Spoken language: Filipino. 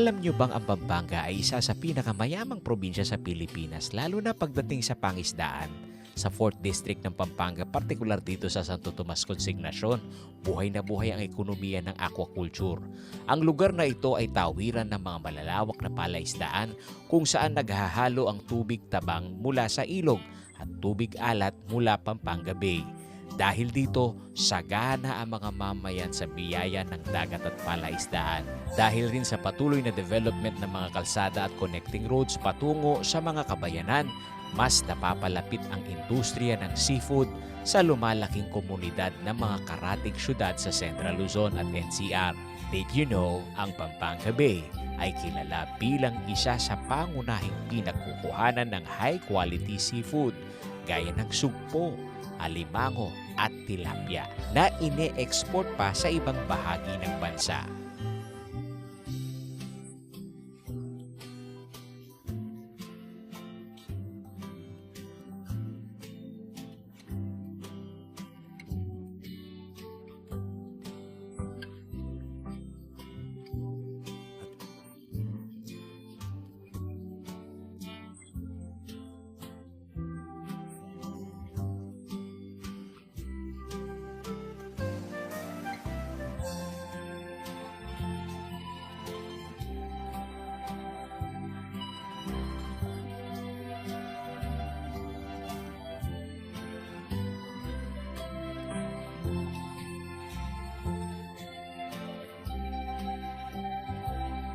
Alam nyo bang ang Pampanga ay isa sa pinakamayamang probinsya sa Pilipinas lalo na pagdating sa pangisdaan? Sa 4th District ng Pampanga, partikular dito sa Santo Tomas Consignacion, buhay na buhay ang ekonomiya ng aquaculture. Ang lugar na ito ay tawiran ng mga malalawak na palaisdaan kung saan naghahalo ang tubig tabang mula sa ilog at tubig alat mula Pampanga Bay. Dahil dito, sagana ang mga mamayan sa biyaya ng dagat at palaisdaan. Dahil rin sa patuloy na development ng mga kalsada at connecting roads patungo sa mga kabayanan, mas napapalapit ang industriya ng seafood sa lumalaking komunidad ng mga karatig syudad sa Central Luzon at NCR. Did you know, ang Pampanga Bay ay kilala bilang isa sa pangunahing pinagkukuhanan ng high-quality seafood gaya ng sugpo, alimango at tilapia na ine-export pa sa ibang bahagi ng bansa.